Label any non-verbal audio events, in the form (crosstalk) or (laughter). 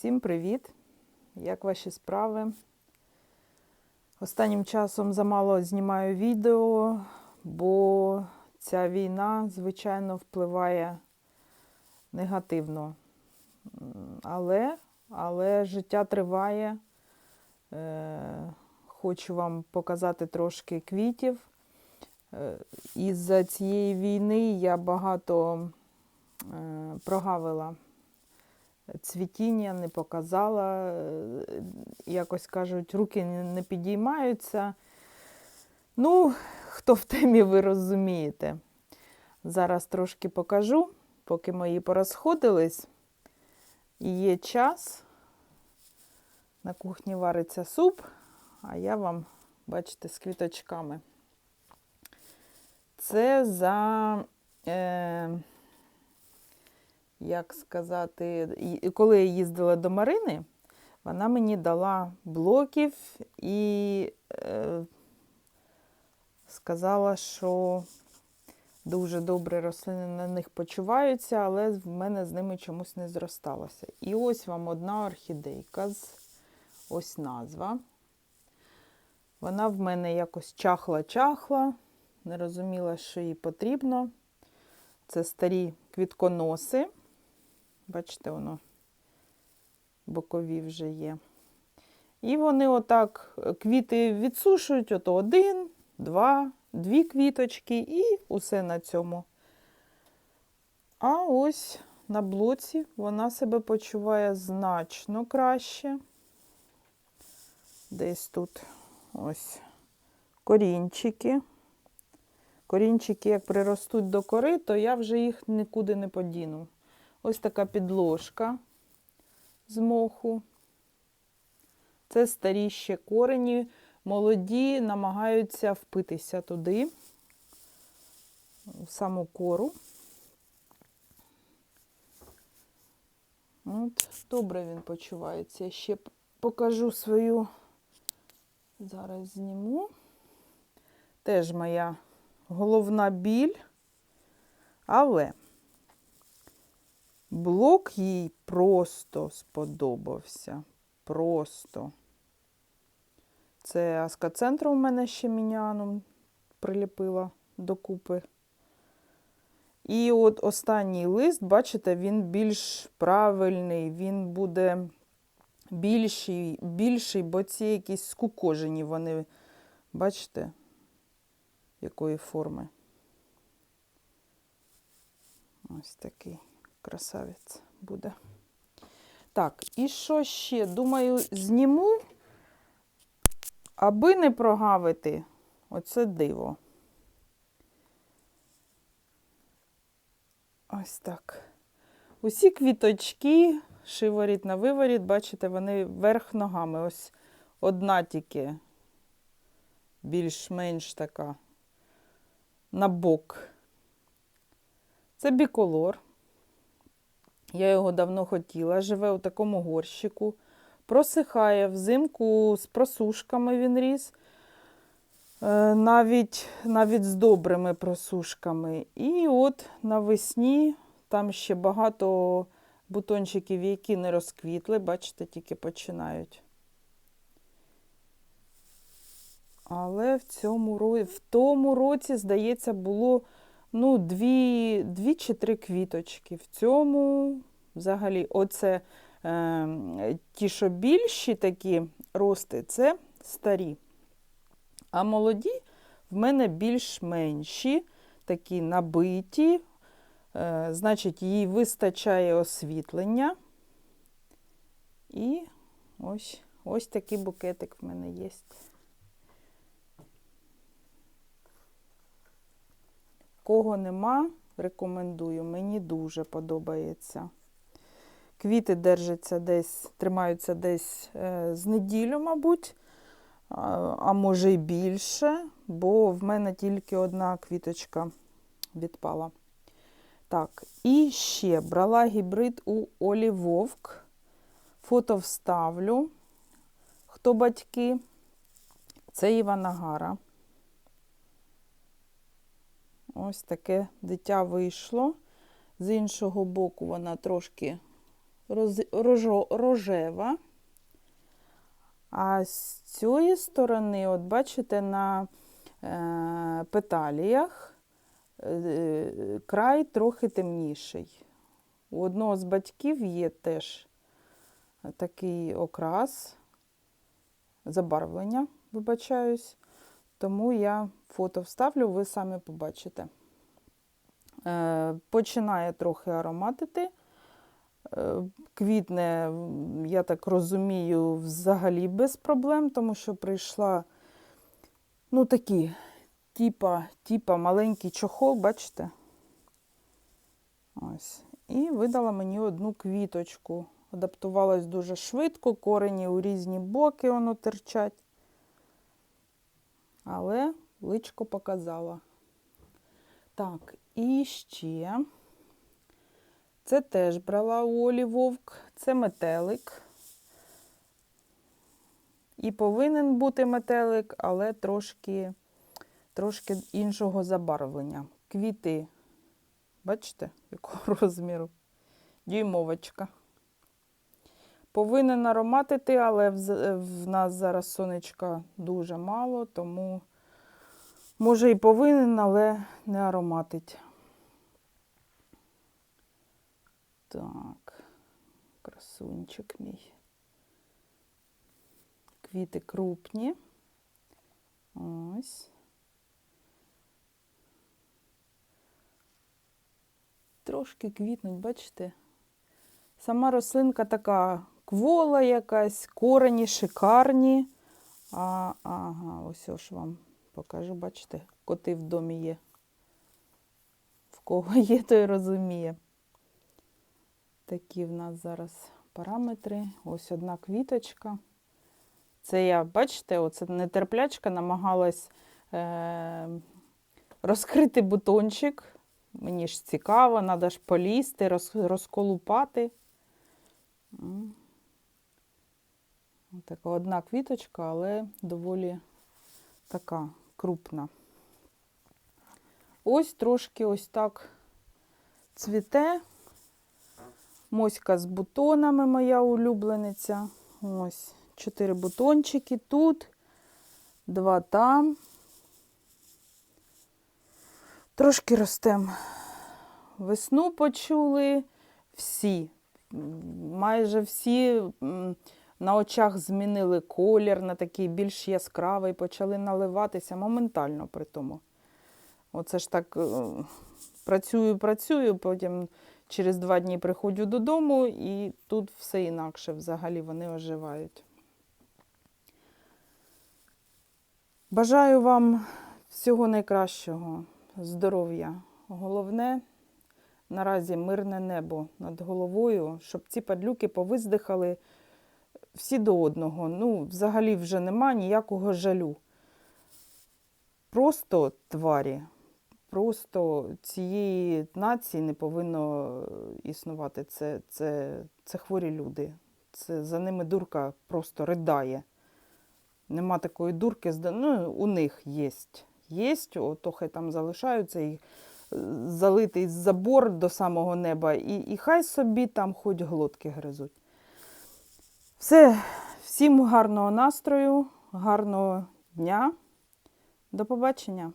Всім привіт! Як ваші справи? Останнім часом замало знімаю відео, бо ця війна, звичайно, впливає негативно. Але, але життя триває. Е, Хочу вам показати трошки квітів. Е, Із-за цієї війни я багато е, прогавила цвітіння, не показала. Е, Якось кажуть, руки не підіймаються. Ну, хто в темі, ви розумієте. Зараз трошки покажу, поки мої порозходились. Є час. На кухні вариться суп, а я вам, бачите, з квіточками. Це за, е, як сказати, коли я їздила до Марини, вона мені дала блоків і е, сказала, що дуже добре рослини на них почуваються, але в мене з ними чомусь не зросталося. І ось вам одна орхідейка з ось назва. Вона в мене якось чахла-чахла, не розуміла, що їй потрібно. Це старі квітконоси. Бачите, воно бокові вже є. І вони отак е, квіти відсушують, ото один, два, дві квіточки, і усе на цьому. А ось на блоці вона себе почуває значно краще. Десь тут ось корінчики. Корінчики, як приростуть до кори, то я вже їх нікуди не подіну. Ось така підложка з моху. Це старі ще корені, молоді, намагаються впитися туди, в саму кору. От, добре він почувається. Я ще покажу свою, зараз зніму. Теж моя головна біль, але блок їй просто сподобався. Просто. Це аскоцентру у мене ще міняном приліпила докупи. І от останній лист, бачите, він більш правильний, він буде більший, більший, бо ці якісь скукожені вони, бачите, якої форми. Ось такий красавець буде. Так, і що ще? Думаю, зніму, аби не прогавити оце диво. Ось так. Усі квіточки, шиворіт на виворіт, бачите, вони вверх ногами. Ось одна тільки більш-менш така на бок. Це біколор. Я його давно хотіла. Живе у такому горщику. Просихає взимку з просушками він ріс. Е, Навіть, навіть з добрими просушками. І от навесні там ще багато бутончиків, які не розквітли, бачите, тільки починають. Але в цьому в тому році, здається, було ну, дві, дві чи три квіточки. В цьому взагалі, оце е, ті, що більші такі рости, це старі. А молоді в мене більш менші, такі набиті. Е, значить, їй вистачає освітлення. І ось, ось такий букетик в мене є. Кого нема, рекомендую. Мені дуже подобається. Квіти держаться десь, тримаються десь е, з неділю, мабуть, а, може й більше, бо в мене тільки одна квіточка відпала. Так, і ще брала гібрид у Олі Вовк. Фото вставлю. Хто батьки? Це Івана Гара. Ось таке дитя вийшло. З іншого боку, вона трошки роз, рожо, рожева. А з цієї сторони, от бачите, на е, петаліях е, край трохи темніший. У одного з батьків є теж такий окрас, забарвлення, вибачаюсь. Тому я фото вставлю, ви самі побачите. Е, починає трохи ароматити. Е, Квітне, я так розумію, взагалі без проблем, тому що прийшла ну такі, типа, типа маленький чохол, бачите? Ось. І видала мені одну квіточку. Адаптувалась дуже швидко, корені у різні боки воно терчать. Але личко показала. Так, і ще. Це теж брала у Олі Вовк. Це метелик. І повинен бути метелик, але трошки, трошки іншого забарвлення. Квіти, бачите, якого (laughs) розміру? Дюймовочка. Повинен ароматити, але в, в нас зараз сонечка дуже мало, тому може і повинен, але не ароматить. Так, красунчик мій. Квіти крупні. Ось. Трошки квітнуть, бачите? Сама рослинка така квола якась, корені шикарні. А, ага, ось ось вам покажу, бачите, коти в домі є. В кого є, той розуміє. Такі в нас зараз параметри. Ось одна квіточка. Це я, бачите, оце нетерплячка намагалась е- розкрити бутончик. Мені ж цікаво, треба ж полізти, роз, розколупати. Така одна квіточка, але доволі така крупна. Ось трошки ось так цвіте. Моська з бутонами моя улюблениця. Ось чотири бутончики тут, два там. Трошки ростем. Весну почули всі. Майже всі на очах змінили колір на такий більш яскравий, почали наливатися моментально при тому. Оце ж так е, працюю, працюю, потім через два дні приходжу додому, і тут все інакше взагалі вони оживають. Бажаю вам всього найкращого, здоров'я. Головне наразі мирне небо над головою, щоб ці падлюки повиздихали всі до одного. Ну, взагалі вже нема ніякого жалю. Просто тварі, просто цієї нації не повинно е, існувати. Це, це, це хворі люди. Це за ними дурка просто ридає. Нема такої дурки, ну, у них є. Є, ото хай там залишаються і е, залитий забор до самого неба, і, і хай собі там хоч глотки гризуть. Все, всім гарного настрою, гарного дня. До побачення.